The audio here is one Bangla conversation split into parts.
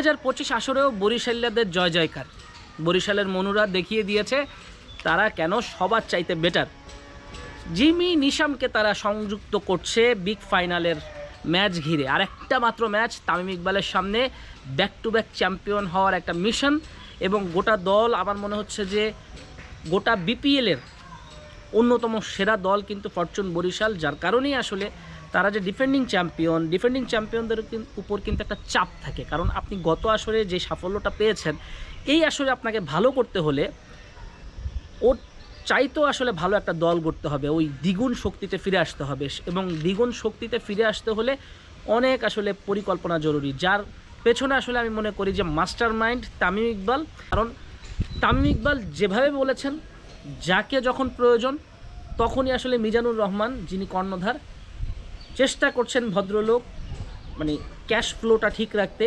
হাজার পঁচিশ আসরেও বরিশালিয়াদের জয় জয়কার। বরিশালের মনুরা দেখিয়ে দিয়েছে, তারা কেন সবার চাইতে বেটার জিমি নিশামকে তারা সংযুক্ত করছে বিগ ফাইনালের ম্যাচ ঘিরে। আর একটা মাত্র ম্যাচ তামিম ইকবালের সামনে ব্যাক টু ব্যাক চ্যাম্পিয়ন হওয়ার একটা মিশন এবং গোটা দল আমার মনে হচ্ছে যে গোটা বিপিএলের অন্যতম সেরা দল কিন্তু ফরচুন বরিশাল, যার কারণেই আসলে তারা যে ডিফেন্ডিং চ্যাম্পিয়ন ডিফেন্ডিং চ্যাম্পিয়নদের উপর কিন্তু একটা চাপ থাকে। কারণ আপনি গত আসরে যে সাফল্যটা পেয়েছেন, এই আসরে আপনাকে ভালো করতে হলে ওর চাইতেও আসলে ভালো একটা দল গড়তে হবে। ওই দ্বিগুণ শক্তিতে ফিরে আসতে হবে। এবং দ্বিগুণ শক্তিতে ফিরে আসতে হলে অনেক আসলে পরিকল্পনা জরুরি। যার পেছনে আসলে আমি মনে করি যে মাস্টার মাইন্ড তামিম ইকবাল। কারণ তামিম ইকবাল যেভাবে বলেছেন, যাকে যখন প্রয়োজন, তখনই আসলে মিজানুর রহমান যিনি কর্ণধার চেষ্টা করছেন ভদ্রলোক মানে ক্যাশ ফ্লোটা ঠিক রাখতে,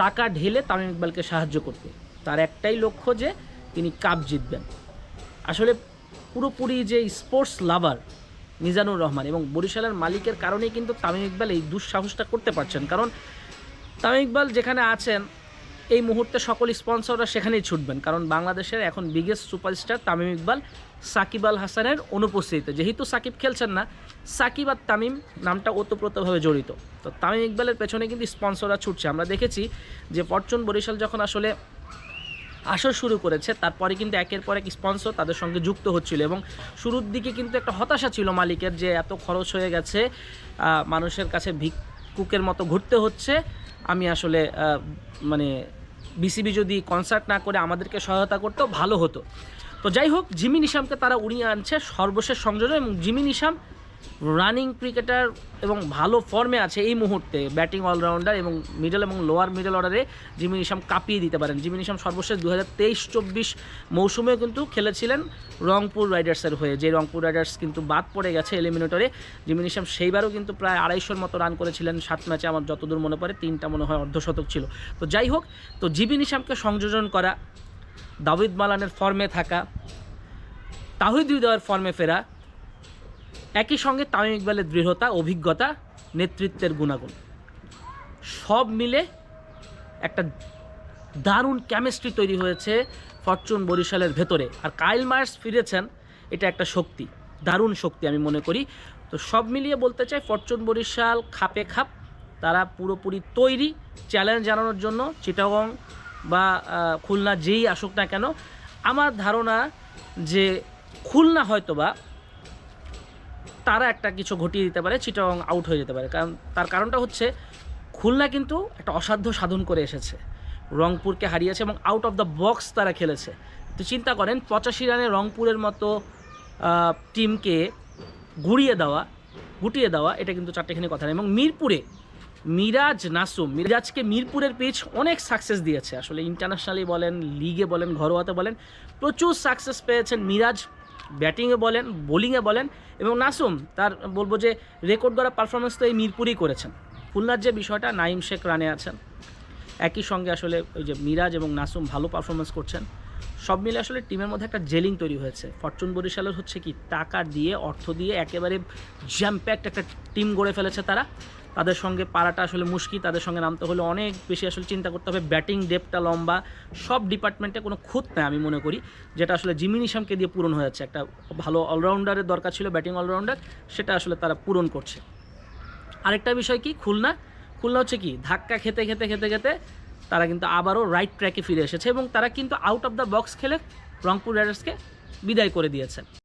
টাকা ঢেলে তামিম ইকবালকে সাহায্য করতে। তার একটাই লক্ষ্য যে তিনি কাপ জিতবেন। আসলে পুরোপুরি যে স্পোর্টস লাভার মিজানুর রহমান এবং বরিশালের মালিকের কারণেই কিন্তু তামিম ইকবাল এই দুঃসাহসটা করতে পারছেন। কারণ তামিম ইকবাল যেখানে আছেন এই মুহূর্তে সকল স্পন্সররা সেখানেই ছুটবেন, কারণ বাংলাদেশের এখন বিগেস্ট সুপারস্টার তামিম ইকবাল, সাকিব আল হাসানের অনুপস্থিতিতে। যেহেতু সাকিব খেলছেন না, সাকিব আর তামিম নামটা ওতপ্রোতভাবে জড়িত। তো তামিম ইকবালের পেছনে কিন্তু স্পন্সররা ছুটছে। আমরা দেখেছি যে ফরচুন বরিশাল যখন আসলে আসর শুরু করেছে, তারপরে কিন্তু একের পর এক স্পন্সর তাদের সঙ্গে যুক্ত হচ্ছিল এবং শুরুর দিকে কিন্তু একটা হতাশা ছিল মালিকের যে এত খরচ হয়ে গেছে মানুষের কাছে ভিক্ষুকের মতো ঘুরতে হচ্ছে। আমি আসলে মানে বিসিবি যদি কনসার্ট না করে আমাদেরকে সহায়তা করতো, ভালো হতো। তো যাই হোক, জিমি নিশামকে তারা উড়িয়ে আনছে সর্বশেষ সংযোজন এবং জিমি নিশাম রানিং ক্রিকেটার এবং ভালো ফর্মে আছে এই মুহূর্তে ব্যাটিং অলরাউন্ডার এবং মিডল এবং লোয়ার মিডল অর্ডারে জিমি নিশাম কাঁপিয়ে দিতে পারেন। জিমি নিশাম সর্বশেষ দু হাজার তেইশ চব্বিশ মৌসুমেও কিন্তু খেলেছিলেন রংপুর রাইডার্সের হয়ে। যে রংপুর রাইডার্স কিন্তু বাদ পড়ে গেছে এলিমিনেটরে জিমি নিশাম সেইবারও কিন্তু প্রায় আড়াইশোর মতো রান করেছিলেন। সাত ম্যাচে আমার যতদূর মনে পড়ে তিনটা মনে হয় অর্ধশতক ছিল। তো যাই হোক, তো জিবি নিশামকে সংযোজন করা দাবিদ মালানের ফর্মে থাকা, তাহিদ হৃদয়ের ফর্মে ফেরা একই সঙ্গে তামিম ইকবালের দৃঢ়তা, অভিজ্ঞতা, নেতৃত্বের গুণাগুণ। সব মিলে একটা দারুণ কেমিস্ট্রি তৈরি হয়েছে ফরচুন বরিশালের ভেতরে। আর কাইল মার্স ফিরেছেন, এটা একটা শক্তি, দারুণ শক্তি আমি মনে করি। তো সব মিলিয়ে বলতে চাই, ফরচুন বরিশাল খাপে খাপ, তারা পুরোপুরি তৈরি চ্যালেঞ্জ জানানোর জন্য, চিটাগং বা খুলনা যেই আসুক না কেন, আমার ধারণা যে খুলনা হয়তোবা তারা একটা কিছু ঘটিয়ে দিতে পারে চিটাগং আউট হয়ে যেতে পারে। কারণ তার কারণটা হচ্ছে, খুলনা কিন্তু একটা অসাধ্য সাধন করে এসেছে। রংপুরকে হারিয়েছে এবং আউট অফ দ্য বক্স তারা খেলেছে। তো চিন্তা করেন, পঁচাশি রানে রংপুরের মতো টিমকে গুড়িয়ে দেওয়া, গুটিয়ে দেওয়া, এটা কিন্তু চারটেখানি কথা না। এবং মিরপুরে, মিরাজ নাসুম মিরাজকে মিরপুরের পিচ অনেক সাকসেস দিয়েছে। আসলে ইন্টারন্যাশনালি বলেন লিগে বলেন, ঘরোয়াতে বলেন, প্রচুর সাকসেস পেয়েছেন মিরাজ। ব্যাটিংয়ে বলেন, বোলিংয়ে বলেন এবং নাসুম তার বলব যে রেকর্ড করা পারফরমেন্স তো এই মিরপুরেই করেছেন। খুলনার যে বিষয়টা নাইম শেখ রানে আছেন। একই সঙ্গে আসলে ওই যে মিরাজ এবং নাসুম ভালো পারফরমেন্স করছেন। সব মিলে আসলে টিমের মধ্যে একটা জেলিং তৈরি হয়েছে। ফরচুন বরিশালের হচ্ছে কি, টাকা দিয়ে, অর্থ দিয়ে একেবারে জ্যাম্প্যাক্ট একটা টিম গড়ে ফেলেছে তারা। তাদের সঙ্গে পারাটা আসলে মুশকিল, তাদের সঙ্গে নামতে হলে অনেক বেশি আসলে চিন্তা করতে হবে। ব্যাটিং ডেপটা লম্বা, সব ডিপার্টমেন্টে কোনো খুঁত নেই আমি মনে করি, যেটা আসলে জিমি নিশামকে দিয়ে পূরণ হয়েছে। একটা ভালো অলরাউন্ডারের দরকার ছিল, ব্যাটিং অলরাউন্ডার, সেটা আসলে তারা পূরণ করছে। আরেকটা বিষয় কি? খুলনা। খুলনা হচ্ছে কি? ধাক্কা খেতে খেতে খেতে খেতে তারা কিন্তু আবারও রাইট ট্র্যাকে ফিরে এসেছে এবং তারা কিন্তু আউট অফ দ্য বক্স খেলে রংপুর রাইডার্সকে বিদায় করে দিয়েছে।